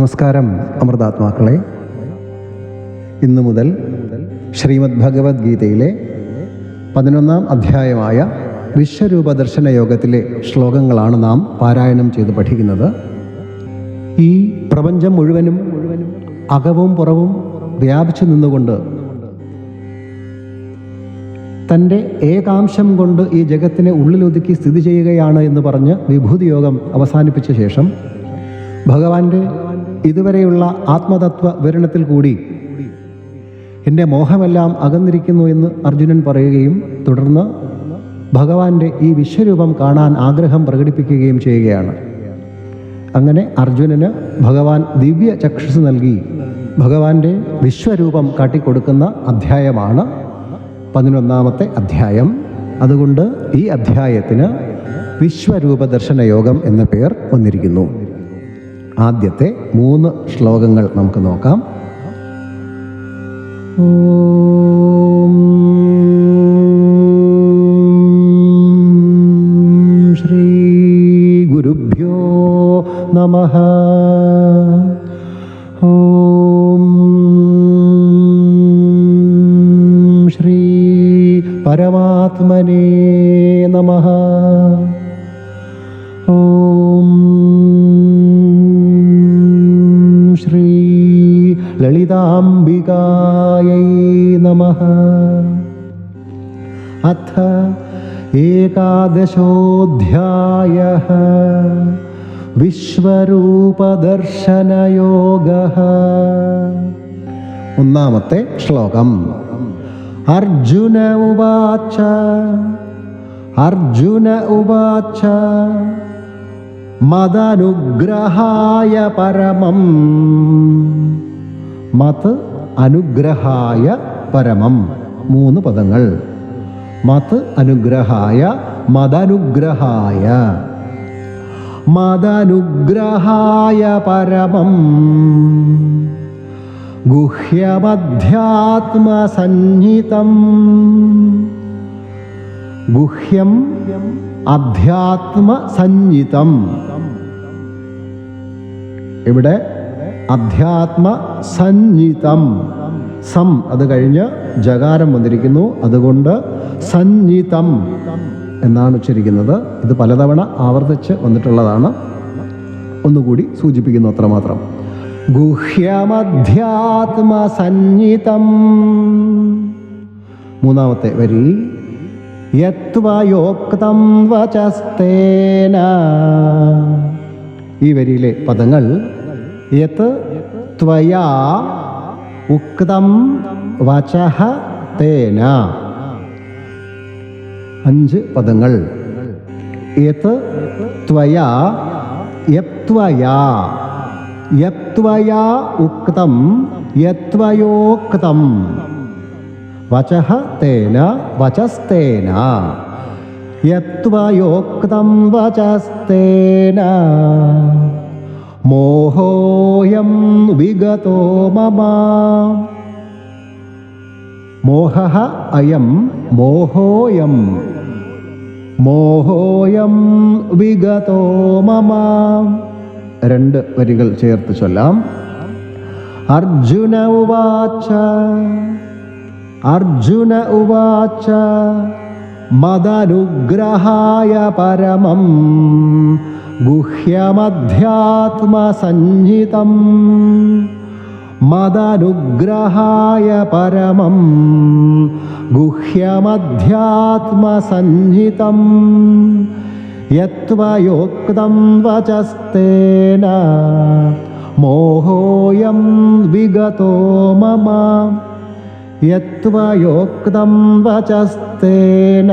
നമസ്കാരം അമൃതാത്മാക്കളെ. ഇന്നു മുതൽ ശ്രീമദ് ഭഗവത്ഗീതയിലെ പതിനൊന്നാം അധ്യായമായ വിശ്വരൂപ ദർശന യോഗത്തിലെ ശ്ലോകങ്ങളാണ് നാം പാരായണം ചെയ്ത് പഠിക്കുന്നത്. ഈ പ്രപഞ്ചം മുഴുവനും അകവും പുറവും വ്യാപിച്ചു നിന്നുകൊണ്ട് തന്റെ ഏകാംശം കൊണ്ട് ഈ ജഗത്തിനെ ഉള്ളിലൊതുക്കി സ്ഥിതി ചെയ്യുകയാണ് എന്ന് പറഞ്ഞ് വിഭൂതി യോഗം അവസാനിപ്പിച്ച ശേഷം ഭഗവാന്റെ ഇതുവരെയുള്ള ആത്മതത്വ വിവരണത്തിൽ കൂടി എന്റെ മോഹമെല്ലാം അകന്നിരിക്കുന്നു എന്ന് അർജുനൻ പറയുകയും തുടർന്ന് ഭഗവാന്റെ ഈ വിശ്വരൂപം കാണാൻ ആഗ്രഹം പ്രകടിപ്പിക്കുകയും ചെയ്യുകയാണ്. അങ്ങനെ അർജുനന് ഭഗവാൻ ദിവ്യ ചക്ഷുസ് നൽകി ഭഗവാന്റെ വിശ്വരൂപം കാട്ടിക്കൊടുക്കുന്ന അധ്യായമാണ് പതിനൊന്നാമത്തെ അധ്യായം. അതുകൊണ്ട് ഈ അധ്യായത്തിന് വിശ്വരൂപ ദർശന യോഗം എന്ന പേർ വന്നിരിക്കുന്നു. ആദ്യത്തെ മൂന്ന് ശ്ലോകങ്ങൾ നമുക്ക് നോക്കാം. ഓം ശ്രീ ഗുരുഭ്യോ നമ. ഓം ശ്രീ പരമാത്മനേ ലളിതാംബികാयै നമഃ. അഥ ഏകാദശോऽധ്യായः വിശ്വരൂപദർശനയോഗः. ഒന്നാമത്തെ ശ്ലോകം. അർജുന ഉവാച. അർജുന ഉവാച. മതനുഗ്രഹായ പരമം. മത് അനുഗ്രഹായ പരമം. മൂന്ന് പദങ്ങൾ. മത് അനുഗ്രഹായ മതനുഗ്രഹായ മതനുഗ്രഹായ പരമം. ഗുഹ്യമധ്യാത്മസഞ്ജിതം ഗുഹ്യം അധ്യാത്മസഞ്ജിതം ഇവിടെ അധ്യാത്മ സഞ്ജിതം. സം അത് കഴിഞ്ഞ് ജകാരം വന്നിരിക്കുന്നു. അതുകൊണ്ട് സഞ്ജിതം എന്നാണ് ഉച്ചരിക്കുന്നത്. ഇത് പലതവണ ആവർത്തിച്ച് വന്നിട്ടുള്ളതാണ്. ഒന്നുകൂടി സൂചിപ്പിക്കുന്നു അത്രമാത്രം. ഗുഹ്യമധ്യാത്മസഞ്ജിതം മൂന്നാമത്തെ വരി. യത്വയോക്തം വചസ്തേന. ഈ വരിയിലെ പദങ്ങൾ യത് ത്വയാ ഉക്തം വചഹ തേന. അഞ്ച് പദങ്ങൾ. യത് ത്വയാ യത്വയാ യത്വയാ ഉക്തം യത്വയോക്തം വചഹ തേന വചസ്തേന. യത്വയോക്തം വചസ്തേന. മോഹോയം വിഗതോ മമ. മോഹ അയം മോഹോയം. മോഹോയം വിഗതോ മമ. രണ്ട് വരികൾ ചേർത്ത് ചൊല്ലാം. അർജുന ഉവാച. അർജുന ഉവാച. മദനുഗ്രഹായ പരമം. गुह्यमध्यात्मसञ्जितम् मदनुग्रहाय परमं गुह्यमध्यात्मसञ्जितं यत्त्वयोक्तं वचस्तेन मोहोऽयं विगतो मम यत्त्वयोक्तं वचस्तेन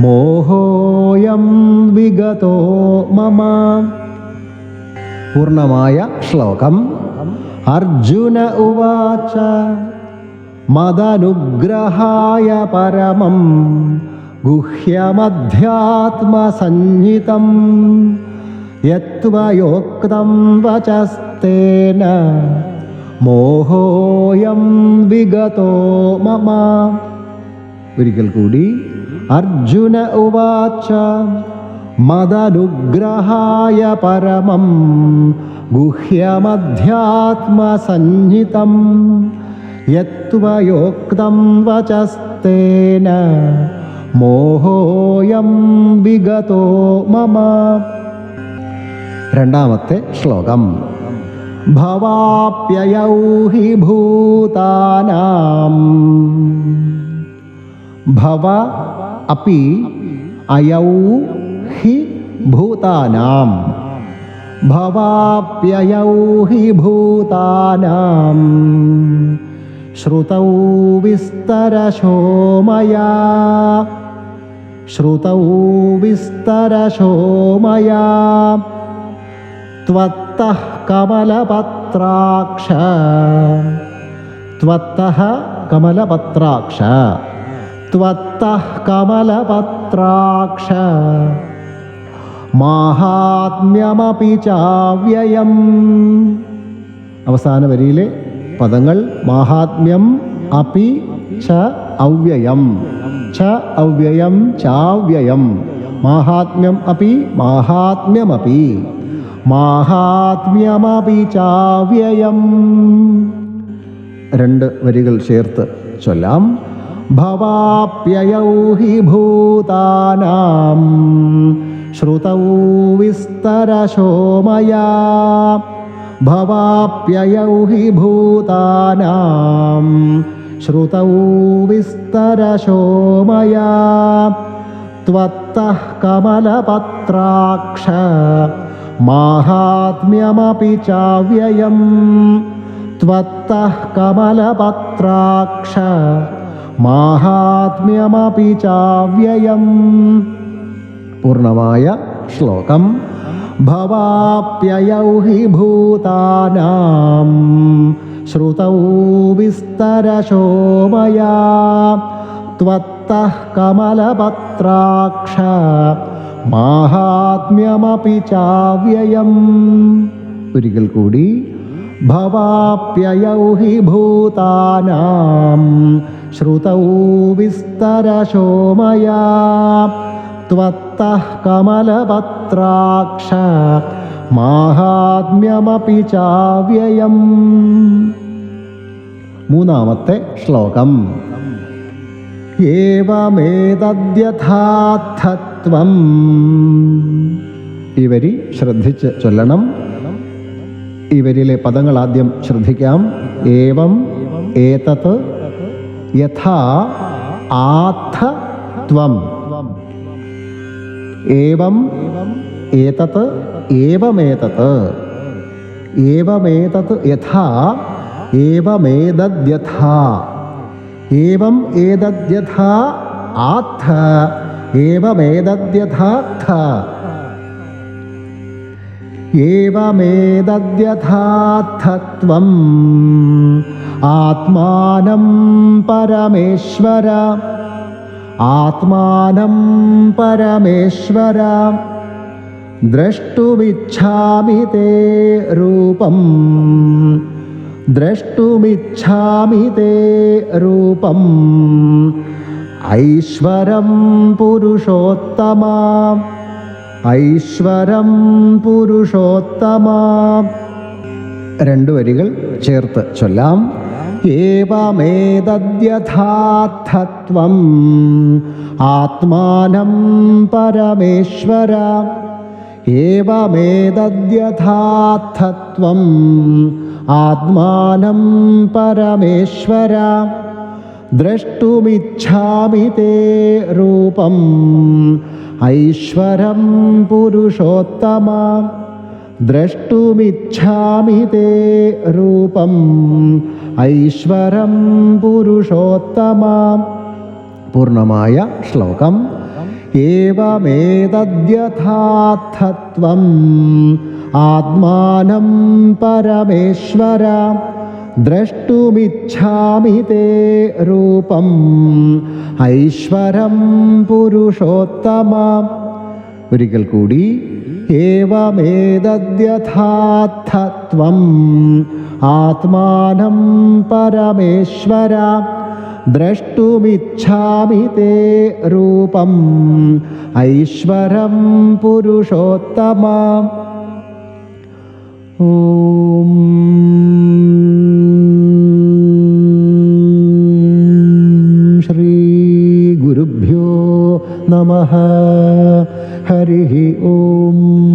മോഹോയം വിഗതോ മമ. പൂർണമായ ശ്ലോകം. അർജുന ഉവാച മദനുഗ്രഹായ പരമം ഗുഹ്യമധ്യാത്മസഞ്ജിതം യത്വയോക്തം വചസ്തേന മോഹോയം വിഗതോ മമ. ഒരിക്കൽ കൂടി അർജുന ഉവാച മദനുഗ്രഹായ പരമം ഗുഹ്യമധ്യാത്മസഞ്ജിതം യത്വയോക്തം വചസ്തേന മോഹോയം വിഗതോ മമ. രണ്ടാമത്തെ ശ്ലോകം. ഭവാപ്യയൗ ഹി ഭൂതാനാം. ഭവ अपि अयौ हि भूतानां भवाप्ययौ हि भूतानां श्रुतौ विस्तरशो मया श्रुतौ विस्तरशो मया त्वत्तः कमलपत्राक्ष। त्वत्तः कमलपत्राक्ष। त्वत्तः कमलपत्राक्ष മാഹാത്മ്യമപി ചാവ്യയം അവസാന വരിയിലെ പദങ്ങൾ മാഹാത്മ്യം അപി ച അവ്യയം ച അവ്യയം ചാവ്യയം മാഹാത്മ്യം അപി മാഹാത്മ്യമപി മാഹാത്മ്യമപി ചാവ്യയം രണ്ട് വരികൾ ചേർത്ത് ചൊല്ലാം भवाप्ययौ हि भूतानां श्रुतौ विस्तरशो मया भवाप्ययौ हि भूतानां श्रुतौ विस्तरशो मया त्वत्तः कमलपत्राक्ष माहात्म्यमपि च त्वत्तः कमलपत्राक्ष മാഹാത്മ്യമപി ചാവ്യയം പൂർണ്ണമായ ശ്ലോകം ഭവാപ്യയൗ ഹി ഭൂതാനാം ശ്രുതൗ വിസ്തരശോ മയാ त्वत्तः कमलपत्राक्ष മാഹാത്മ്യമപി ചാവ്യയം ഒരിക്കൽ കൂടി ഭവാപ്യയൗ ഹി ഭൂതാനാം ശ്രുതൗ വിസ്തരശോ മയാ त्वत्तः कमलपत्राक्ष മാഹാത്മ്യമപി ചാവ്യയം മൂന്നാമത്തെ ശ്ലോകം ഏവമേതദ്യഥാർത്ഥത്വം ഈ വരി ശ്രദ്ധിച്ച് ചൊല്ലണം ഇവരിലെ പദങ്ങൾ ആദ്യം ശ്രദ്ധിക്കാം. ഏവം ഏതത് യഥാ ആഥ ത്വം. ഏവം ഏതത് ഏവമേതത്. ഏവമേതത് യഥാ ഏവമേതദ്യഥാ. ഏവം ഏതദ്യഥാ ആഥ ഏവമേതദ്യഥാർത്ഥ एवमेतद्यथात्वम् आत्मानं परमेश्वर। आत्मानं परमेश्वर। द्रष्टुमिच्छामि ते द्रष्टुमिच्छामि ते रूपम्। ऐश्वरं पुरुषोत्तमा। ഐശ്വരം പുരുഷോത്തമ. രണ്ട് വരികൾ ചേർത്ത് ചൊല്ലാം. ഏവമേതദ്യഥാർത്ഥത്വം ആത്മാനം പരമേശ്വര. ഏവമേതദ്യഥാർത്ഥത്വം ആത്മാനം പരമേശ്വര. ദ്രഷ്ടുമിച്ഛാമി തേ രൂപം ഐശ്വരം പുരുഷോത്തമ ദ്രഷ്ടുമിച്ഛാമി തേ രൂപം. ഐശ്വരം പുരുഷോത്തമ. പൂർണമായ ശ്ലോകം. ഏവമേതദ്യഥാർത്ഥത്വം. ആത്മാനം പരമേശ്വര. ദ്രഷ്ടുമിച്ഛാമി തേ രൂപം ഐശ്വരം പുരുഷോത്തമ ഒരിക്കൽ കൂടി ഏവമേതദ്യഥാർത്ഥത്വം ആത്മാനം പരമേശ്വര द्रष्टुमिच्छामि ते रूपम् ऐश्वरं पुरुषोत्तमा ॐ नमः। हरिः ॐ